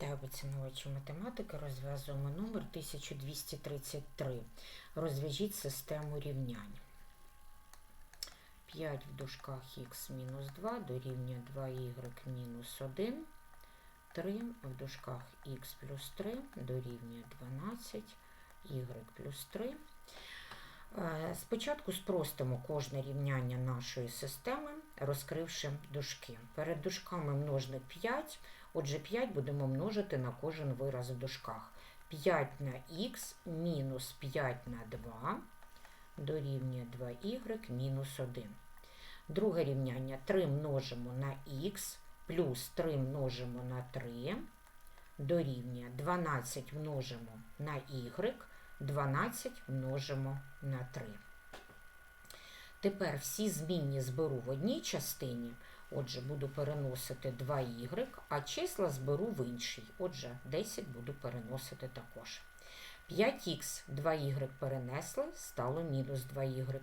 Вітаю поціновувачі математики. Розв'язуємо номер 1233. Розв'яжіть систему рівнянь. 5 в дужках х мінус 2 дорівнює 2y мінус 1. 3 в дужках х плюс 3 дорівнює 12 y плюс 3. Е, Спочатку спростимо кожне рівняння нашої системи, розкривши дужки. Перед дужками множник 5, отже 5 будемо множити на кожен вираз в дужках. 5 на х мінус 5 на 2 дорівнює 2y мінус 1. Друге рівняння 3 множимо на х плюс 3 множимо на 3 дорівнює 12 множимо на y 12 множимо на 3. Тепер всі змінні зберу в одній частині, отже, буду переносити 2y, а числа зберу в іншій. Отже, 10 буду переносити також. 5х 2y перенесли, стало мінус 2y.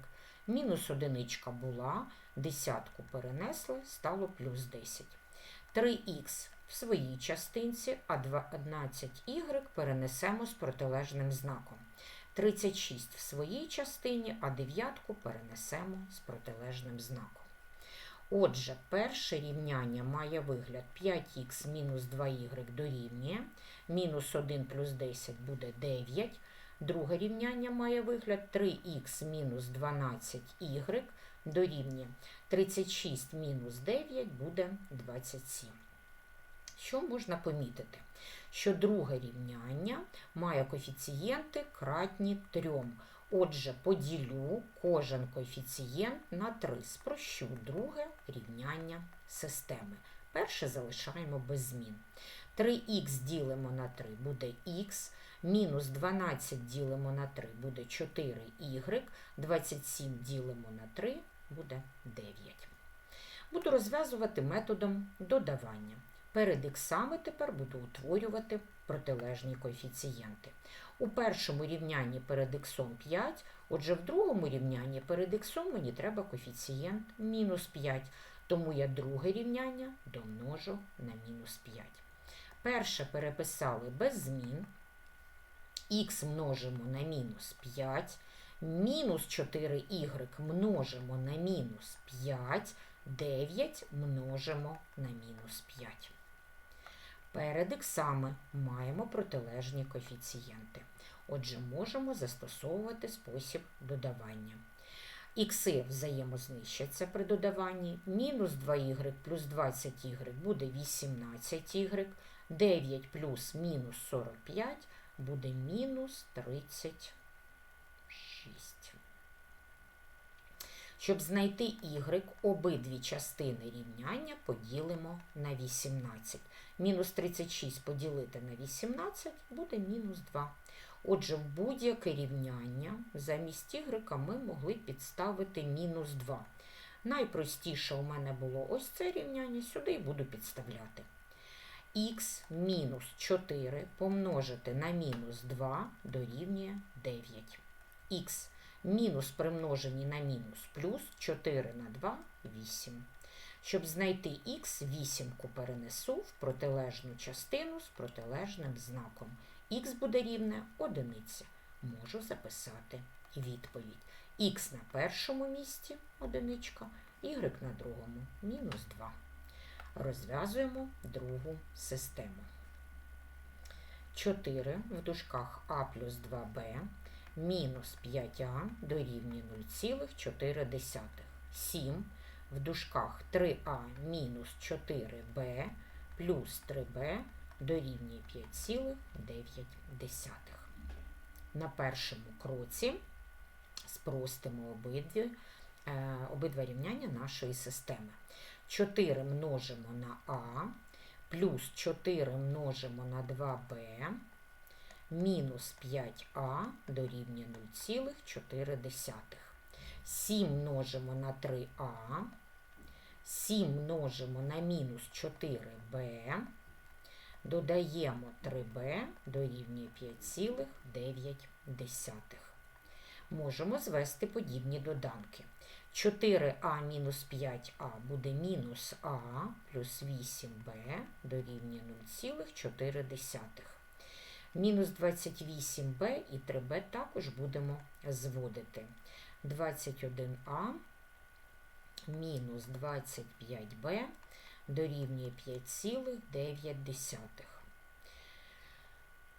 Мінус одиничка була, десятку перенесли, стало плюс 10. 3х в своїй частинці, а 12y перенесемо з протилежним знаком. 36 в своїй частині, а дев'ятку перенесемо з протилежним знаком. Отже, перше рівняння має вигляд 5х мінус 2y дорівнює, мінус 1 плюс 10 буде 9. Друге рівняння має вигляд 3х мінус 12y дорівнює 36 мінус 9 буде 27. Що можна помітити? Що друге рівняння має коефіцієнти кратні 3. Отже, поділю кожен коефіцієнт на 3. Спрощу друге рівняння системи. Перше залишаємо без змін. 3х ділимо на 3 буде х, мінус 12 ділимо на 3 буде 4y, 27 ділимо на 3 буде 9. Буду розв'язувати методом додавання. Перед іксами тепер буду утворювати протилежні коефіцієнти. У першому рівнянні перед іксом 5, отже, в другому рівнянні перед іксом мені треба коефіцієнт мінус 5, тому я друге рівняння домножу на мінус 5. Перше переписали без змін. Х множимо на мінус 5, мінус 4y множимо на мінус 5, 9 множимо на мінус 5. Перед іксами маємо протилежні коефіцієнти. Отже, можемо застосовувати спосіб додавання. Ікси взаємознищаться при додаванні. Мінус 2y плюс 20y буде 18y, 9 плюс мінус 45 буде мінус 36. Щоб знайти y, обидві частини рівняння поділимо на 18. Мінус 36 поділити на 18 буде мінус 2. Отже, в будь-яке рівняння замість y ми могли підставити мінус 2. Найпростіше у мене було ось це рівняння, сюди і буду підставляти. х мінус 4 помножити на мінус 2 дорівнює 9. х мінус примножені на мінус плюс 4 на 2 8. Щоб знайти х, вісімку перенесу в протилежну частину з протилежним знаком. Х буде рівне одиниця. Можу записати відповідь. Х на першому місці одиничка, y на другому мінус 2. Розв'язуємо другу систему. 4 в дужках а плюс 2b мінус 5а дорівнює 0,4. 7 в дужках 3а мінус 4b плюс 3b дорівнює 5,9. На першому кроці спростимо обидві, е, обидва рівняння нашої системи. 4 множимо на а, плюс 4 множимо на 2b, мінус 5а дорівнює 0,4. 7 множимо на 3а, 7 множимо на мінус 4b, додаємо 3b дорівнює 5,9. Можемо звести подібні доданки. 4а мінус 5а буде мінус а плюс 8b дорівнює 0,4. Мінус 28b і 3b також будемо зводити. 21а мінус 25b дорівнює 5,9.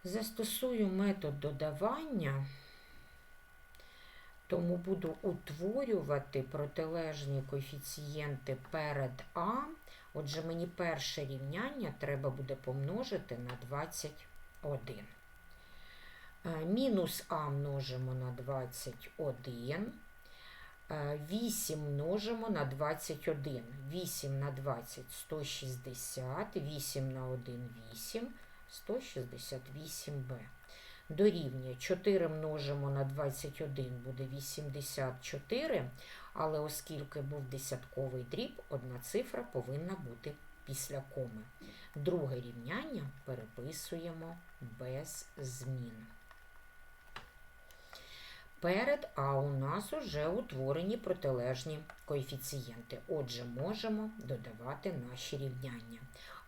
Застосую метод додавання, тому буду утворювати протилежні коефіцієнти перед А. Отже, мені перше рівняння треба буде помножити на 25. 1. Е, мінус А множимо на 21. 8 е, множимо на 21. 8 на 20 160, 8 на 1 8, 168b. Дорівнює 4 множимо на 21 буде 84, але оскільки був десятковий дріб, одна цифра повинна бути після коми. Друге рівняння переписуємо без змін. Перед А у нас уже утворені протилежні коефіцієнти. Отже, можемо додавати наші рівняння.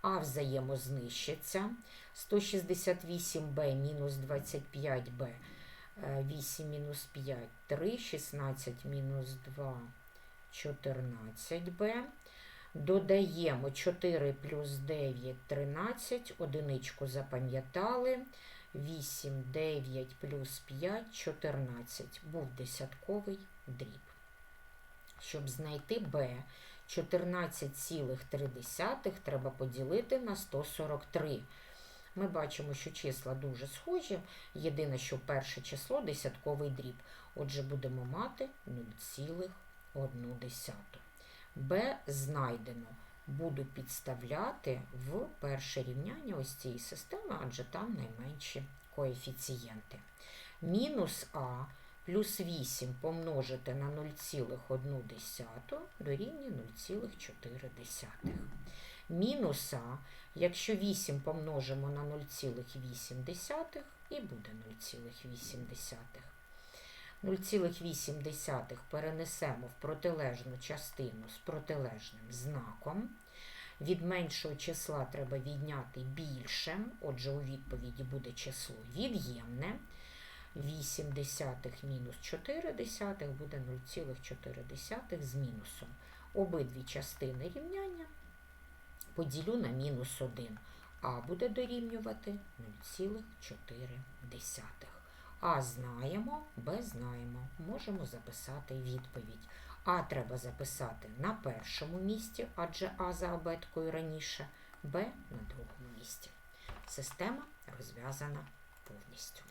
А взаємознищиться 168b мінус 25b, 8 мінус 5, 3, 16 мінус 2, 14b. Додаємо 4 плюс 9, 13, одиничку запам'ятали. 8, 9 плюс 5, 14. Був десятковий дріб. Щоб знайти b, 14,3 треба поділити на 143. Ми бачимо, що числа дуже схожі. Єдине, що перше число десятковий дріб. Отже, будемо мати 0,1. B знайдено. Буду підставляти в перше рівняння ось цієї системи, адже там найменші коефіцієнти. Мінус А плюс 8 помножити на 0,1 дорівнює 0,4. Мінус А, якщо 8 помножимо на 0,8 і буде 0,8. 0,8 перенесемо в протилежну частину з протилежним знаком. Від меншого числа треба відняти більше, отже, у відповіді буде число від'ємне. 8 десятих мінус 4 десятих буде 0,4 з мінусом. Обидві частини рівняння поділю на мінус 1, а буде дорівнювати 0,4. А знаємо, Б знаємо. Можемо записати відповідь. А треба записати на першому місці, адже А за абеткою раніше, Б на другому місці. Система розв'язана повністю.